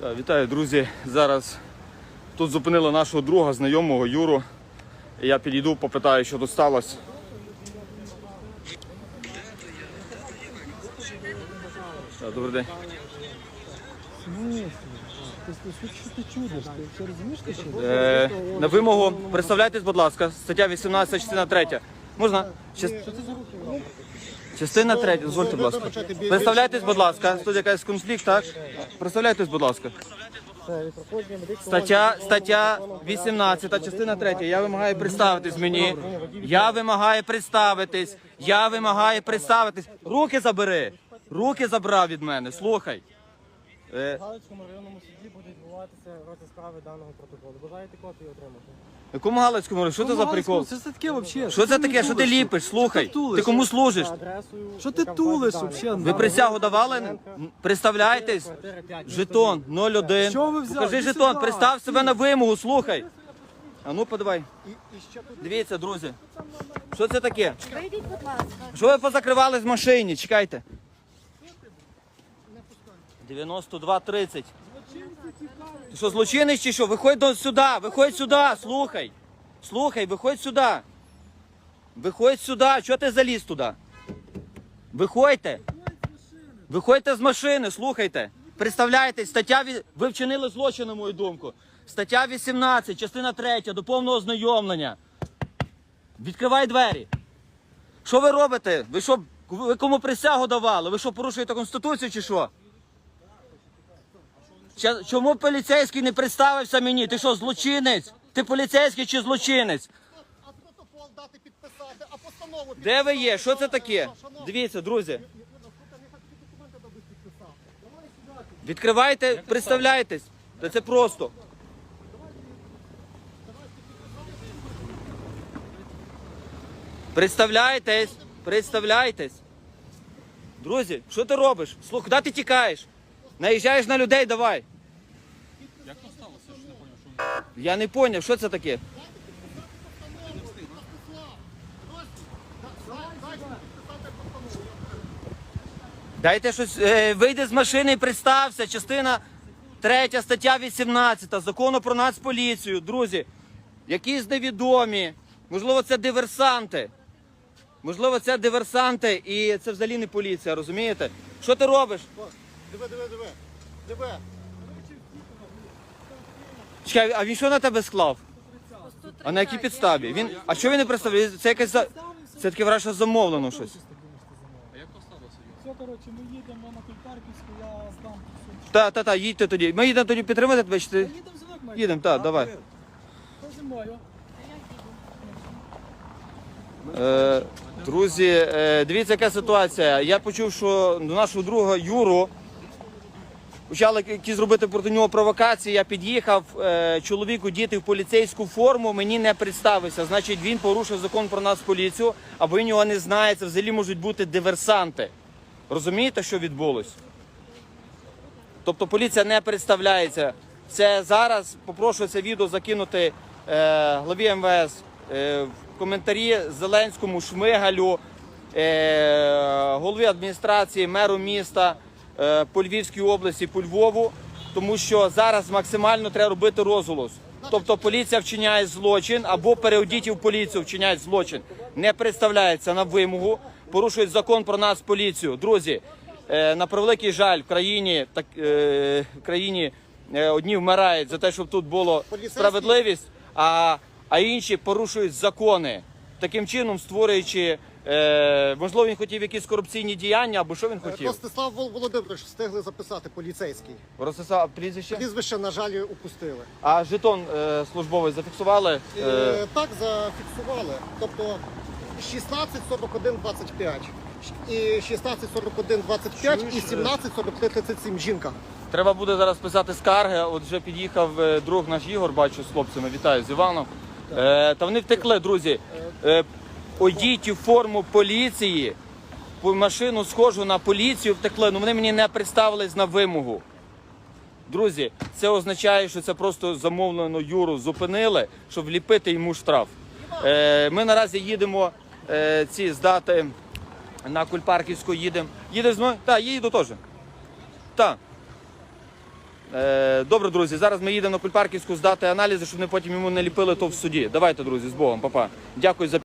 Так, вітаю, друзі. Зараз тут зупинили нашого друга, знайомого Юру. Я підійду, попитаю, що тут сталося. Так, добрий день. Е, на вимогу, представляйтесь, будь ласка, стаття 18, частина 3. Можна? Що це за руки? Частина 3, дозвольте, будь ласка. Представляйтесь, будь ласка. Тут якийсь конфлікт, так? Представляйтесь, будь ласка. Стаття, стаття 18, частина 3. Я вимагаю представитись мені. Я вимагаю представитись. Я вимагаю представитись. Руки забери. Руки забрав від мене. Слухай. Е, В Галицькому районному суді буде відбуватися розгляд справи даного протоколу. Бажаєте копію отримати? якому Галицькому? Що це за прикол? Що це таке взагалі? Що це таке? Що ти ліпиш? Слухай. Ти кому служиш? За адресою. Що ти яка тулиш взагалі? Ви присягу давали? М, Представляйтесь. Квартира 5. Жетон 01. Що ви взяли? Покажи Іди жетон, сюди. представ себе на вимогу, слухай. А ну подавай. Дивіться, друзі. Що це таке? Вийдіть, будь ласка. Що ви позакривали з машині? Чекайте. 92.30. Ти що, злочинець чи що? Виходь до сюди, виходь сюди, слухай. Слухай, виходь сюди. Виходь сюди, чого ти заліз туди? Виходьте. Виходьте з машини, слухайте. Представляєте, стаття ви вчинили злочин, на мою думку. Стаття 18, частина 3, до повного ознайомлення. Відкривай двері. Що ви робите? Ви що, ви кому присягу давали? Ви що, порушуєте конституцію чи що? Чому поліцейський не представився мені? Ти що, злочинець? Ти поліцейський чи злочинець? а протокол дати підписати, а постанову Де ви є? Що це таке? Дивіться, друзі. Відкривайте, представляйтесь. Та це просто. Представляйтесь, представляйтесь. Друзі, що ти робиш? Слух, куди ти тікаєш? Наїжджаєш на людей, давай. Як то сталося? Я не поняв, що Я не поняв, що це таке? Дайте щось, е, вийди з машини і представся. Частина 3 стаття 18 закону про нацполіцію. Друзі, якісь невідомі. Можливо, це диверсанти. Можливо, це диверсанти і це взагалі не поліція, розумієте? Що ти робиш? Диви, диви, диви. Диви. Чекай, а він що на тебе склав? А на якій підставі? Він, а що він не представляє? Це якесь за... Це таке враження, замовлено щось. Все, коротше, ми їдемо на Кульпарківську, я здам. Та, та, та, їдьте тоді. Ми їдемо тоді підтримати тебе, чи ти? Їдемо з вами. Їдемо, так, давай. Зі? Е, друзі, е, дивіться, яка ситуація. Я почув, що до нашого друга Юру почали якісь робити проти нього провокації. Я під'їхав, е, чоловік одітий в поліцейську форму, мені не представився. Значить, він порушив закон про нас поліцію, або він його не знає. Це взагалі можуть бути диверсанти. Розумієте, що відбулось? Тобто поліція не представляється. Це зараз попрошу це відео закинути е, главі МВС е, в коментарі Зеленському, Шмигалю, е, голові адміністрації, меру міста по Львівській області, по Львову, тому що зараз максимально треба робити розголос. Тобто поліція вчиняє злочин або переодіті в поліцію вчиняють злочин. Не представляється на вимогу, порушують закон про нас поліцію. Друзі, Е, на превеликий жаль, в країні так е, в країні е, одні вмирають за те, щоб тут було справедливість, а, а інші порушують закони, таким чином створюючи. Е, можливо, він хотів якісь корупційні діяння, або що він хотів? Ростислав Вол- Володимирович встигли записати поліцейський. Ростислав, прізвище? Прізвище, на жаль, упустили. А жетон е, службовий зафіксували? Е, Е, так зафіксували. Тобто 164125 і 164125 і 174337 жінка. Треба буде зараз писати скарги. От вже під'їхав е, друг наш Ігор, бачу з хлопцями. Вітаю з Іваном. Е, та вони втекли, друзі. Е, одіть у форму поліції, машину схожу на поліцію, втекли. Ну вони мені не представились на вимогу. Друзі, це означає, що це просто замовлено Юру зупинили, щоб вліпити йому штраф. Е, ми наразі їдемо е, ці здати на Кульпарківську їдемо. Їдеш з мною? Так, їду теж. Так. Е, добре, друзі, зараз ми їдемо на Кульпарківську здати аналізи, щоб вони потім йому не ліпили то в суді. Давайте, друзі, з Богом, папа. Дякую за